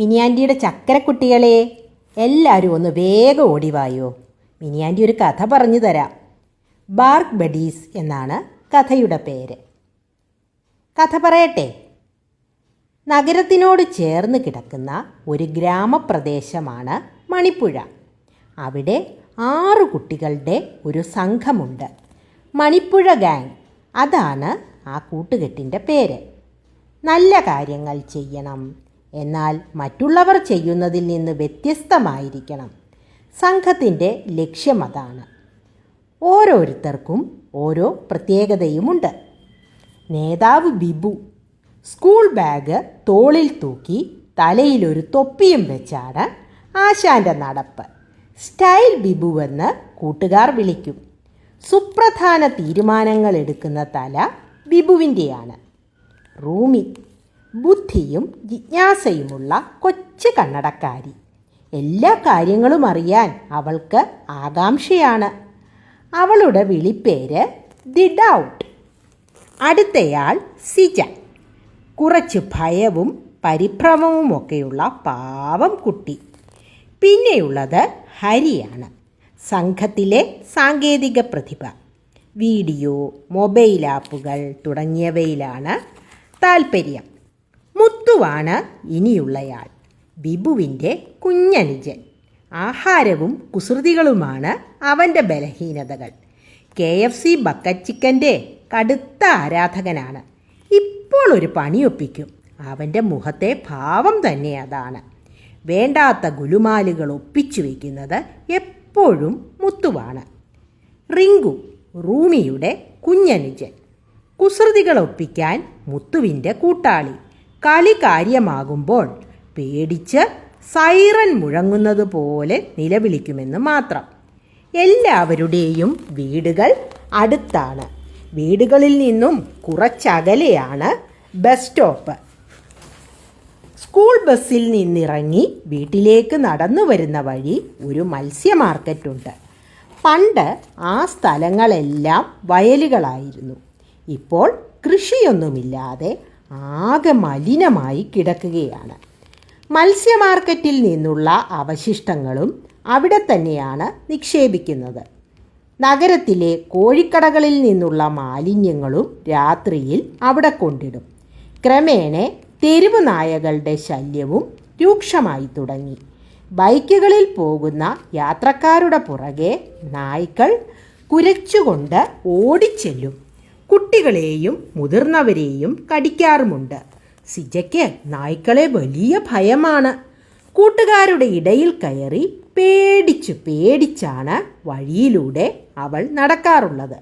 മിനിയാന്റിയുടെ ചക്കരക്കുട്ടികളെ എല്ലാവരും ഒന്ന് വേഗം ഓടിവായോ മിനിയാന്റി ഒരു കഥ പറഞ്ഞു തരാം. ബാർക്ക് ബഡീസ് എന്നാണ് കഥയുടെ പേര്. കഥ പറയട്ടെ. നഗരത്തിനോട് ചേർന്ന് കിടക്കുന്ന ഒരു ഗ്രാമപ്രദേശമാണ് മണിപ്പുഴ. അവിടെ ആറു കുട്ടികളുടെ ഒരു സംഘമുണ്ട്. മണിപ്പുഴ ഗാങ് അതാണ് ആ കൂട്ടുകെട്ടിന്റെ പേര്. നല്ല കാര്യങ്ങൾ ചെയ്യണം. എന്നാൽ മറ്റുള്ളവർ ചെയ്യുന്നതിൽ നിന്ന് വ്യത്യസ്തമായിരിക്കണം. സംഘത്തിന്റെ ലക്ഷ്യം അതാണ്. ഓരോരുത്തർക്കും ഓരോ പ്രത്യേകതയുമുണ്ട്. നേതാവ് ബിബു സ്കൂൾ ബാഗ് തോളിൽ തൂക്കി തലയിലൊരു തൊപ്പിയും വെച്ചാണ് ആശാന്റെ നടപ്പ്. സ്റ്റൈൽ ബിബുവെന്ന് കൂട്ടുകാർ വിളിക്കും. സുപ്രധാന തീരുമാനങ്ങൾ എടുക്കുന്ന തല ബിബുവിന്റെയാണ്. റൂമി ബുദ്ധിയും ജിജ്ഞാസയുമുള്ള കൊച്ചു കണ്ണടക്കാരി. എല്ലാ കാര്യങ്ങളും അറിയാൻ അവൾക്ക് ആകാംക്ഷയാണ്. അവളുടെ വിളിപ്പേര് ദി ഡൗട്ട് അടുത്തയാൾ സിജ. കുറച്ച് ഭയവും പരിഭ്രമവുമൊക്കെയുള്ള പാവം കുട്ടി. പിന്നെയുള്ളത് ഹരിയാണ്. സംഘത്തിലെ സാങ്കേതിക പ്രതിഭ. വീഡിയോ മൊബൈൽ ആപ്പുകൾ തുടങ്ങിയവയിലാണ് താൽപ്പര്യം മുത്തുവാണ് ഇനിയുള്ളയാൾ. ബിബുവിന്റെ കുഞ്ഞനുജൻ. ആഹാരവും കുസൃതികളുമാണ് അവന്റെ ബലഹീനതകൾ. കെ എഫ് സി ബക്കറ്റ് ചിക്കന്റെ കടുത്ത ആരാധകനാണ്. ഇപ്പോൾ ഒരു പണിയൊപ്പിക്കും. അവന്റെ മുഖത്തെ ഭാവം തന്നെ അതാണ്. വേണ്ടാത്ത ഗുലുമാലുകൾ ഒപ്പിച്ചു വയ്ക്കുന്നത് എപ്പോഴും മുത്തുവാണ്. റിങ്കു റൂമിയുടെ കുഞ്ഞനുജൻ. കുസൃതികൾ ഒപ്പിക്കാൻ മുത്തുവിന്റെ കൂട്ടാളി. കളി കാര്യമാകുമ്പോൾ പേടിച്ച് സൈറൻ മുഴങ്ങുന്നത് പോലെ നിലവിളിക്കുമെന്ന് മാത്രം. എല്ലാവരുടെയും വീടുകൾ അടുത്താണ്. വീടുകളിൽ നിന്നും കുറച്ചകലെയാണ് ബസ് സ്റ്റോപ്പ്. സ്കൂൾ ബസ്സിൽ നിന്നിറങ്ങി വീട്ടിലേക്ക് നടന്നു വരുന്ന വഴി ഒരു മത്സ്യ മാർക്കറ്റുണ്ട് പണ്ട് ആ സ്ഥലങ്ങളെല്ലാം വയലുകളായിരുന്നു. ഇപ്പോൾ കൃഷിയൊന്നുമില്ലാതെ ആകെ മലിനമായി കിടക്കുകയാണ്. മത്സ്യ മാർക്കറ്റിൽ നിന്നുള്ള അവശിഷ്ടങ്ങളും അവിടെ തന്നെയാണ് നിക്ഷേപിക്കുന്നത്. നഗരത്തിലെ കോഴിക്കടകളിൽ നിന്നുള്ള മാലിന്യങ്ങളും രാത്രിയിൽ അവിടെ കൊണ്ടിടും. ക്രമേണ തെരുവ് നായകളുടെ ശല്യവും രൂക്ഷമായി തുടങ്ങി. ബൈക്കുകളിൽ പോകുന്ന യാത്രക്കാരുടെ പുറകെ നായ്ക്കൾ കുരച്ചുകൊണ്ട് ഓടിച്ചെല്ലും. കുട്ടികളെയും മുതിർന്നവരെയും കടിക്കാറുമുണ്ട്. സിജയ്ക്ക് നായ്ക്കളെ വലിയ ഭയമാണ്. കൂട്ടുകാരുടെ ഇടയിൽ കയറി പേടിച്ചു പേടിച്ചാണ് വഴിയിലൂടെ അവൾ നടക്കാറുള്ളത്.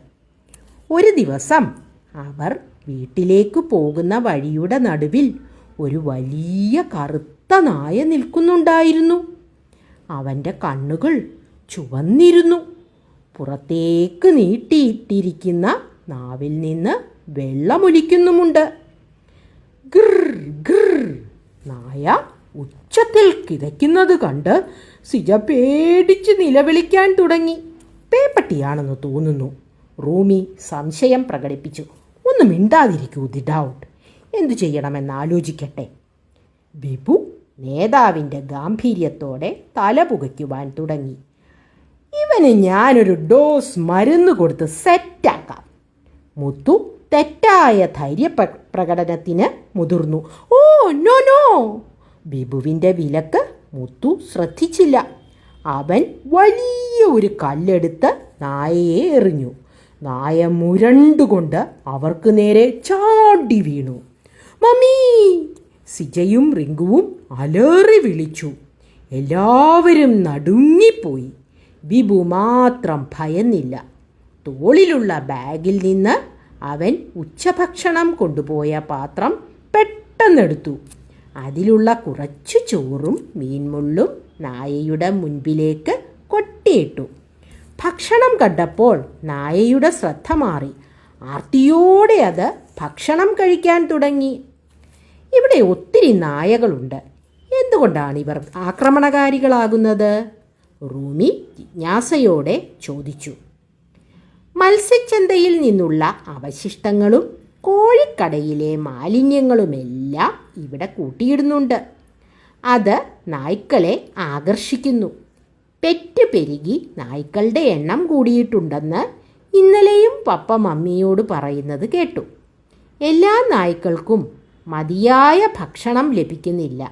ഒരു ദിവസം അവർ വീട്ടിലേക്ക് പോകുന്ന വഴിയുടെ നടുവിൽ ഒരു വലിയ കറുത്ത നായ നിൽക്കുന്നുണ്ടായിരുന്നു. അവന്റെ കണ്ണുകൾ ചുവന്നിരുന്നു. പുറത്തേക്ക് നീട്ടിയിട്ടിരിക്കുന്ന നാവിൽ നിന്ന് വെള്ളമൊലിക്കുന്നുമുണ്ട്. ഗർ ഗർ നായ ഉച്ചത്തിൽ കിതയ്ക്കുന്നത് കണ്ട് സിജ പേടിച്ച് നിലവിളിക്കാൻ തുടങ്ങി. പേപ്പട്ടിയാണെന്ന് തോന്നുന്നു. റൂമി സംശയം പ്രകടിപ്പിച്ചു. ഒന്ന് മിണ്ടാതിരിക്കൂ ദി ഡൗട്ട്. എന്തു ചെയ്യണമെന്ന് ആലോചിക്കട്ടെ. ബിബു നേതാവിന്റെ ഗാംഭീര്യത്തോടെ തല പുകയ്ക്കുവാൻ തുടങ്ങി. ഇവന് ഞാനൊരു ഡോസ് മരുന്ന് കൊടുത്ത് സെറ്റാക്കാം. മുത്തു തെറ്റായ ധൈര്യ പ്ര- പ്രകടനത്തിന് മുതിർന്നു. Oh no no. ബിബുവിന്റെ വിലക്ക് മുത്തു ശ്രദ്ധിച്ചില്ല. അവൻ വലിയ ഒരു കല്ലെടുത്ത് നായയെ എറിഞ്ഞു. നായ മുരണ്ടുകൊണ്ട് അവർക്ക് നേരെ ചാടി വീണു. മമ്മി! സിജയും റിങ്കുവും അലറി വിളിച്ചു. എല്ലാവരും നടുങ്ങിപ്പോയി. ബിബു മാത്രം ഭയന്നില്ല. തോളിലുള്ള ബാഗിൽ നിന്ന് അവൻ ഉച്ചഭക്ഷണം കൊണ്ടുപോയ പാത്രം പെട്ടെന്നെടുത്തു. അതിലുള്ള കുറച്ചു ചോറും മീൻമുള്ളും നായയുടെ മുൻപിലേക്ക് കൊട്ടിയിട്ടു. ഭക്ഷണം കണ്ടപ്പോൾ നായയുടെ ശ്രദ്ധ മാറി. ആർത്തിയോടെ അത് ഭക്ഷണം കഴിക്കാൻ തുടങ്ങി. ഇവിടെ ഒത്തിരി നായകളുണ്ട്. എന്തുകൊണ്ടാണ് ഇവർ ആക്രമണകാരികളാകുന്നത്? റൂമി ജിജ്ഞാസയോടെ ചോദിച്ചു. മത്സ്യച്ചന്തയിൽ നിന്നുള്ള അവശിഷ്ടങ്ങളും കോഴിക്കടയിലെ മാലിന്യങ്ങളുമെല്ലാം ഇവിടെ കൂട്ടിയിടുന്നുണ്ട്. അത് നായ്ക്കളെ ആകർഷിക്കുന്നു. പെറ്റ് പെരുകി നായ്ക്കളുടെ എണ്ണം കൂടിയിട്ടുണ്ടെന്ന് ഇന്നലെയും പപ്പ മമ്മിയോട് പറയുന്നത് കേട്ടു. എല്ലാ നായ്ക്കൾക്കും മതിയായ ഭക്ഷണം ലഭിക്കുന്നില്ല.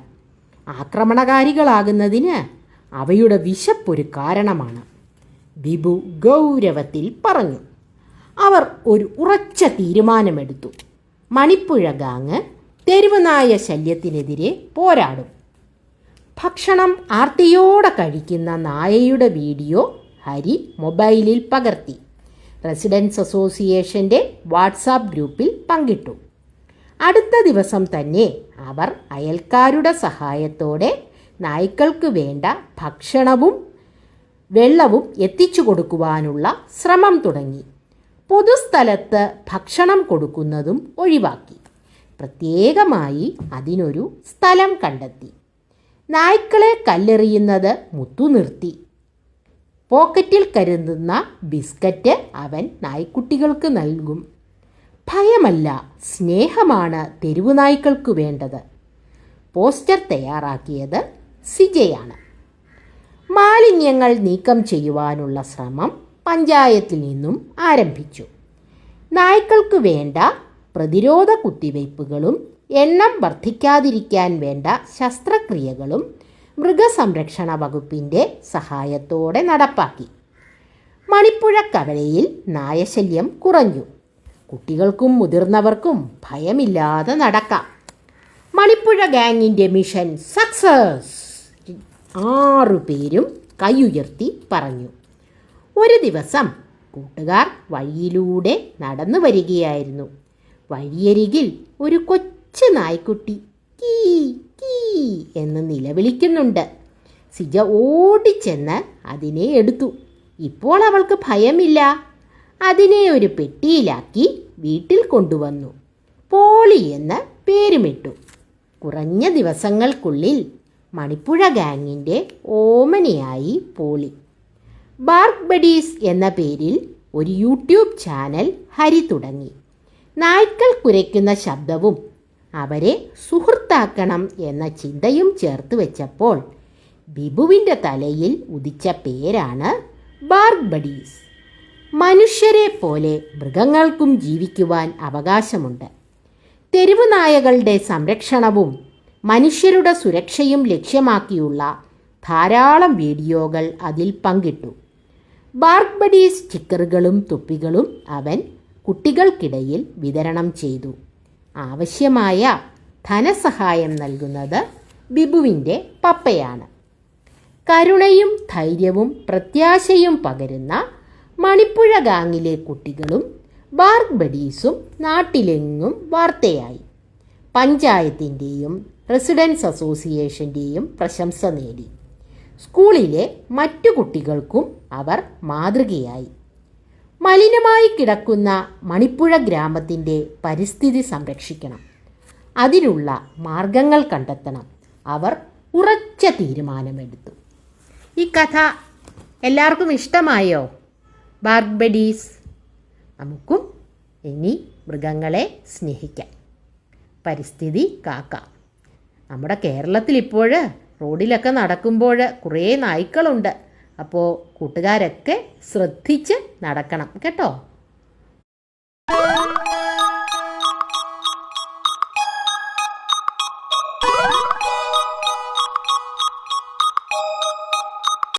ആക്രമണകാരികളാകുന്നതിന് അവയുടെ വിശപ്പൊരു കാരണമാണ്. ബിബു ഗൗരവത്തിൽ പറഞ്ഞു. അവർ ഒരു ഉറച്ച തീരുമാനമെടുത്തു. മണിപ്പുഴ ഗാങ് തെരുവുനായ ശല്യത്തിനെതിരെ പോരാടും. ഭക്ഷണം ആർത്തിയോടെ കഴിക്കുന്ന നായയുടെ വീഡിയോ ഹരി മൊബൈലിൽ പകർത്തി. റെസിഡൻസ് അസോസിയേഷന്റെ വാട്സാപ്പ് ഗ്രൂപ്പിൽ പങ്കിട്ടു. അടുത്ത ദിവസം തന്നെ അവർ അയൽക്കാരുടെ സഹായത്തോടെ നായ്ക്കൾക്ക് വേണ്ട ഭക്ഷണവും വെള്ളവും എത്തിച്ചു കൊടുക്കുവാനുള്ള ശ്രമം തുടങ്ങി. പൊതുസ്ഥലത്ത് ഭക്ഷണം കൊടുക്കുന്നതും ഒഴിവാക്കി. പ്രത്യേകമായി അതിനൊരു സ്ഥലം കണ്ടെത്തി. നായ്ക്കളെ കല്ലെറിയുന്നത് മുത്തു നിർത്തി. പോക്കറ്റിൽ കരുതുന്ന ബിസ്ക്കറ്റ് അവൻ നായ്ക്കുട്ടികൾക്ക് നൽകും. ഭയമല്ല സ്നേഹമാണ് തെരുവു നായ്ക്കൾക്ക് വേണ്ടത്. പോസ്റ്റർ തയ്യാറാക്കിയത് സിജയാണ്. മാലിന്യങ്ങൾ നീക്കം ചെയ്യുവാനുള്ള ശ്രമം പഞ്ചായത്തിൽ നിന്നും ആരംഭിച്ചു. നായ്ക്കൾക്ക് വേണ്ട പ്രതിരോധ കുത്തിവയ്പ്പുകളും എണ്ണം വർദ്ധിക്കാതിരിക്കാൻ വേണ്ട ശസ്ത്രക്രിയകളും മൃഗസംരക്ഷണ വകുപ്പിന്റെ സഹായത്തോടെ നടപ്പാക്കി. മണിപ്പുഴ കവലയിൽ നായശല്യം കുറഞ്ഞു. കുട്ടികൾക്കും മുതിർന്നവർക്കും ഭയമില്ലാതെ നടക്കാം. മണിപ്പുഴ ഗാങ്ങിന്റെ മിഷൻ സക്സസ്! ആറു പേരും കൈയുയർത്തി പറഞ്ഞു. ഒരു ദിവസം കൂട്ടുകാർ വഴിയിലൂടെ നടന്നു വരികയായിരുന്നു. വഴിയരികിൽ ഒരു കൊച്ചു നായ്ക്കുട്ടി കീ കീ എന്ന് നിലവിളിക്കുന്നുണ്ട്. സിജ ഓടിച്ചെന്ന് അതിനെ എടുത്തു. ഇപ്പോൾ അവൾക്ക് ഭയമില്ല. അതിനെ ഒരു പെട്ടിയിലാക്കി വീട്ടിൽ കൊണ്ടുവന്നു. പോളി എന്ന് പേരുമിട്ടു. കുറഞ്ഞ ദിവസങ്ങൾക്കുള്ളിൽ മണിപ്പുഴ ഗാങ്ങിന്റെ ഓമനയായി പോളി. ബാർക്ക് ബഡീസ് എന്ന പേരിൽ ഒരു യൂട്യൂബ് ചാനൽ ഹരി തുടങ്ങി. നായ്ക്കൾ കുരയ്ക്കുന്ന ശബ്ദവും അവരെ സുഹൃത്താക്കണം എന്ന ചിന്തയും ചേർത്ത് വെച്ചപ്പോൾ ബിബുവിന്റെ തലയിൽ ഉദിച്ച പേരാണ് ബാർക്ക് ബഡീസ്. മനുഷ്യരെ പോലെ മൃഗങ്ങൾക്കും ജീവിക്കുവാൻ അവകാശമുണ്ട്. തെരുവു നായകളുടെ സംരക്ഷണവും മനുഷ്യരുടെ സുരക്ഷയും ലക്ഷ്യമാക്കിയുള്ള ധാരാളം വീഡിയോകൾ അതിൽ പങ്കിട്ടു. ബാർക്ക് ബഡീസ് സ്റ്റിക്കറുകളും തൊപ്പികളും അവൻ കുട്ടികൾക്കിടയിൽ വിതരണം ചെയ്തു. ആവശ്യമായ ധനസഹായം നൽകുന്നത് ബിബുവിന്റെ പപ്പയാണ്. കരുണയും ധൈര്യവും പ്രത്യാശയും പകരുന്ന മണിപ്പുഴ ഗാങ്ങിലെ കുട്ടികളും ബാർക്ക് ബഡീസും നാട്ടിലെങ്ങും വാർത്തയായി. പഞ്ചായത്തിന്റെയും റെസിഡൻസ് അസോസിയേഷന്റെയും പ്രശംസ നേടി. സ്കൂളിലെ മറ്റു കുട്ടികൾക്കും അവർ മാതൃകയായി. മലിനമായി കിടക്കുന്ന മണിപ്പുഴ ഗ്രാമത്തിന്റെ പരിസ്ഥിതി സംരക്ഷിക്കണം. അതിനുള്ള മാർഗങ്ങൾ കണ്ടെത്തണം. അവർ ഉറച്ച തീരുമാനമെടുത്തു. ഈ കഥ എല്ലാവർക്കും ഇഷ്ടമായോ? ബാർബഡീസ്. നമുക്കും ഇനി മൃഗങ്ങളെ സ്നേഹിക്കാം. പരിസ്ഥിതി കാക്കാം. നമ്മുടെ കേരളത്തിൽ ഇപ്പോൾ റോഡിലൊക്കെ നടക്കുമ്പോൾ കുറേ നായ്ക്കളുണ്ട്. അപ്പോൾ കൂട്ടുകാരൊക്കെ ശ്രദ്ധിച്ച് നടക്കണം കേട്ടോ?